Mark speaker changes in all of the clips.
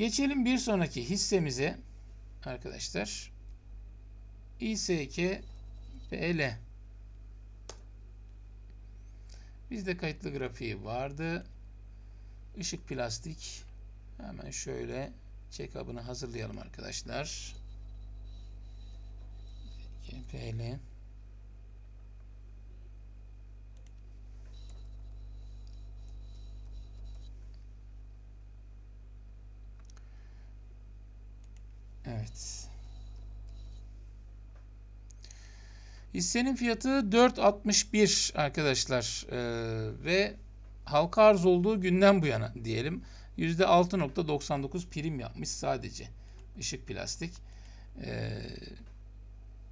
Speaker 1: Geçelim bir sonraki hissemize arkadaşlar. İSK PL. Bizde kayıtlı grafiği vardı. Işık plastik. Hemen şöyle check-up'ını hazırlayalım arkadaşlar. PL. Evet. Hissenin fiyatı 4.61 arkadaşlar Ee, ve halka arz olduğu günden bu yana diyelim %6.99 prim yapmış sadece ışık plastik. Ee,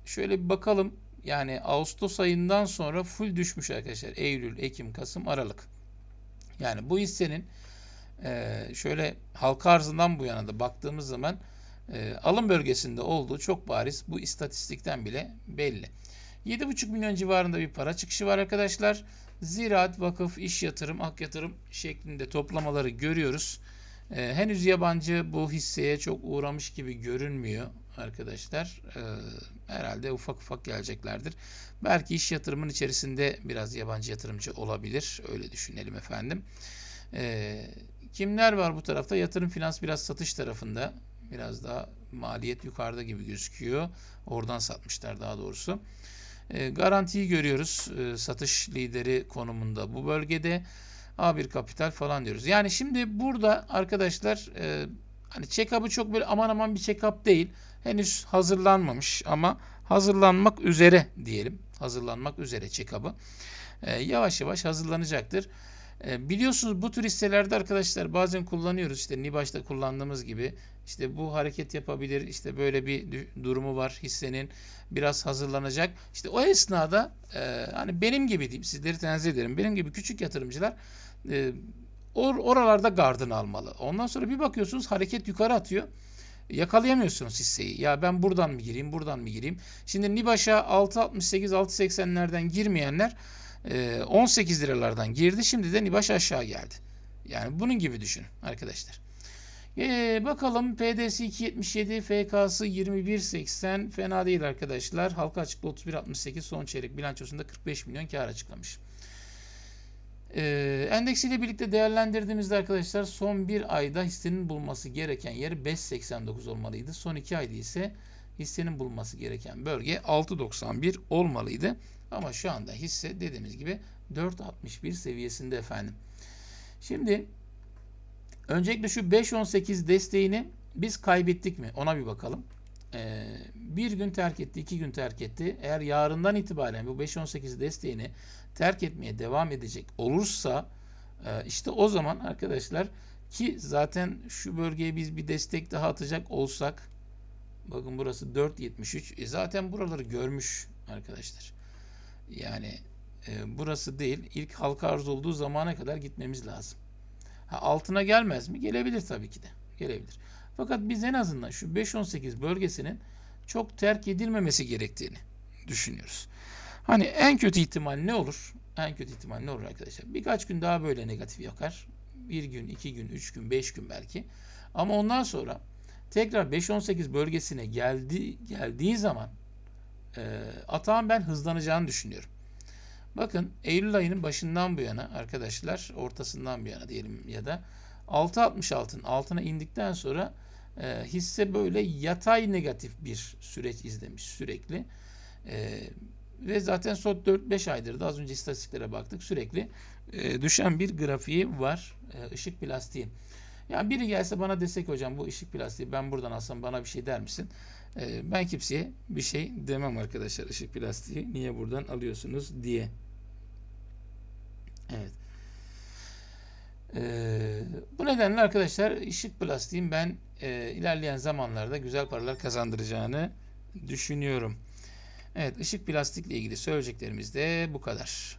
Speaker 1: şöyle bir bakalım yani Ağustos ayından sonra full düşmüş arkadaşlar Eylül, Ekim, Kasım, Aralık. Yani bu hissenin e, şöyle halka arzından bu yana da baktığımız zaman e, alım bölgesinde olduğu çok bariz bu istatistikten bile belli. 7,5 milyon civarında bir para çıkışı var arkadaşlar. Ziraat, vakıf, iş yatırım, ak yatırım şeklinde toplamaları görüyoruz. Ee, henüz yabancı bu hisseye çok uğramış gibi görünmüyor arkadaşlar. Ee, herhalde ufak ufak geleceklerdir. Belki iş yatırımın içerisinde biraz yabancı yatırımcı olabilir. Öyle düşünelim efendim. Ee, kimler var bu tarafta? Yatırım finans biraz satış tarafında. Biraz daha maliyet yukarıda gibi gözüküyor. Oradan satmışlar daha doğrusu. E, garantiyi görüyoruz. E, satış lideri konumunda bu bölgede. A1 kapital falan diyoruz. Yani şimdi burada arkadaşlar e, hani check-up'ı çok böyle aman aman bir check-up değil. Henüz hazırlanmamış ama hazırlanmak üzere diyelim. Hazırlanmak üzere check-up'ı. E, yavaş yavaş hazırlanacaktır. E, biliyorsunuz bu tür hisselerde arkadaşlar bazen kullanıyoruz. İşte Nibaş'ta kullandığımız gibi işte bu hareket yapabilir. İşte böyle bir durumu var hissenin. Biraz hazırlanacak. İşte o esnada e, hani benim gibi diyeyim sizleri tenzih ederim. Benim gibi küçük yatırımcılar e, or- oralarda gardını almalı. Ondan sonra bir bakıyorsunuz hareket yukarı atıyor. Yakalayamıyorsunuz hisseyi. Ya ben buradan mı gireyim, buradan mı gireyim? Şimdi Nibaş'a 6.68, 6.80'lerden girmeyenler e, 18 liralardan girdi. Şimdi de Nibaş aşağı geldi. Yani bunun gibi düşün arkadaşlar. Ee, bakalım PDS 277, FK'sı 2180 fena değil arkadaşlar. Halka açıklı 3168 son çeyrek bilançosunda 45 milyon kar açıklamış. Ee, endeksiyle birlikte değerlendirdiğimizde arkadaşlar son bir ayda hissenin bulması gereken yeri 5.89 olmalıydı. Son iki ayda ise hissenin bulması gereken bölge 6.91 olmalıydı. Ama şu anda hisse dediğimiz gibi 4.61 seviyesinde efendim. Şimdi öncelikle şu 5.18 desteğini biz kaybettik mi? Ona bir bakalım. Ee, bir gün terk etti, iki gün terk etti. Eğer yarından itibaren bu 5.18 desteğini terk etmeye devam edecek olursa e, işte o zaman arkadaşlar ki zaten şu bölgeye biz bir destek daha atacak olsak bakın burası 4.73 e zaten buraları görmüş arkadaşlar. Yani e, burası değil ilk halka arz olduğu zamana kadar gitmemiz lazım. Ha, altına gelmez mi? Gelebilir tabii ki de. Gelebilir. Fakat biz en azından şu 5-18 bölgesinin çok terk edilmemesi gerektiğini düşünüyoruz. Hani en kötü ihtimal ne olur? En kötü ihtimal ne olur arkadaşlar? Birkaç gün daha böyle negatif yakar. Bir gün, iki gün, üç gün, beş gün belki. Ama ondan sonra tekrar 5-18 bölgesine geldi, geldiği zaman e, atağın ben hızlanacağını düşünüyorum. Bakın Eylül ayının başından bu yana arkadaşlar ortasından bu yana diyelim ya da 6.66'ın altına indikten sonra e, hisse böyle yatay negatif bir süreç izlemiş sürekli. E, ve zaten son 4-5 aydır da az önce istatistiklere baktık sürekli e, düşen bir grafiği var e, ışık plastiği. Yani biri gelse bana desek hocam bu ışık plastiği ben buradan alsam bana bir şey der misin? E, ben kimseye bir şey demem arkadaşlar ışık plastiği niye buradan alıyorsunuz diye. Evet. Ee, bu nedenle arkadaşlar ışık plastiğin ben e, ilerleyen zamanlarda güzel paralar kazandıracağını düşünüyorum. Evet ışık plastikle ilgili söyleyeceklerimiz de bu kadar.